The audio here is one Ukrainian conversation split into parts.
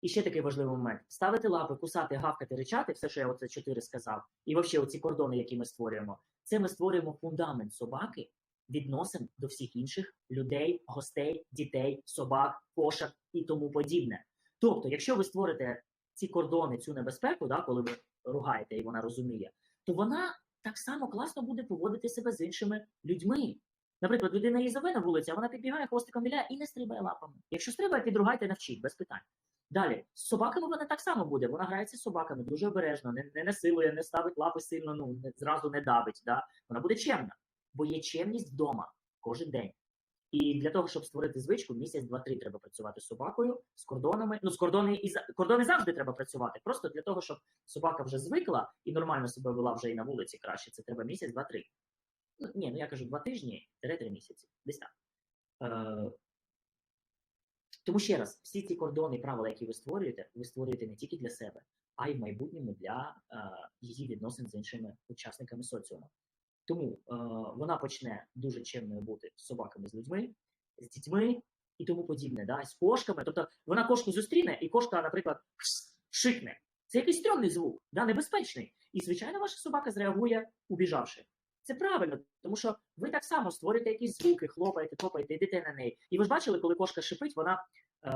І ще такий важливий момент: ставити лапи, кусати, гавкати, ричати, все, що я оце чотири сказав, і взагалі оці кордони, які ми створюємо, це ми створюємо фундамент собаки відносин до всіх інших людей, гостей, дітей, собак, кошок і тому подібне. Тобто, якщо ви створите ці кордони, цю небезпеку, да, коли ви ругаєте і вона розуміє, то вона так само класно буде поводити себе з іншими людьми. Наприклад, людина її зове на вулиці, а вона підбігає хвостиком біля і не стрибає лапами. Якщо стрибає, підругайте, навчіть, без питань. Далі, з собаками вона так само буде. Вона грається з собаками дуже обережно, не, не насилує, не ставить лапи сильно, ну не, зразу не давить. Да? Вона буде чемна, бо є чемність вдома кожен день. І для того, щоб створити звичку, місяць, два-три треба працювати з собакою, з кордонами. Ну, з кордони і за- кордони завжди треба працювати. Просто для того, щоб собака вже звикла і нормально себе вела вже і на вулиці краще. Це треба місяць, два-три. Ну, ні, ну я кажу два тижні, три місяці. Десь так. Е, тому ще раз, всі ці кордони і правила, які ви створюєте, ви створюєте не тільки для себе, а й в майбутньому для е, її відносин з іншими учасниками соціуму. Тому е, вона почне дуже чемною бути з собаками, з людьми, з дітьми і тому подібне, да, з кошками. Тобто вона кошку зустріне, і кошка, наприклад, шикне. Це якийсь стрьомний звук, да, небезпечний. І, звичайно, ваша собака зреагує, убіжавши. Це правильно, тому що ви так само створюєте якісь звуки, хлопаєте, топаєте, йдете на неї. І ви ж бачили, коли кошка шипить, вона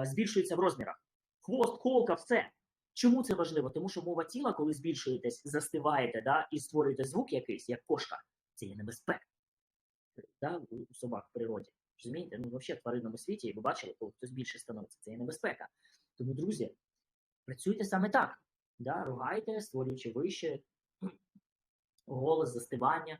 збільшується в розмірах. Хвост, холка, все. Чому це важливо? Тому що мова тіла, коли збільшуєтесь, застиваєте да, і створюєте звук якийсь, як кошка, це є небезпека да, у у собак в природі. Розумієте? Ну, взагалі, в тваринному світі, ви бачили, коли хтось більше становиться, це є небезпека. Тому, друзі, працюйте саме так. Да, ругайте, створюючи вище голос, застивання,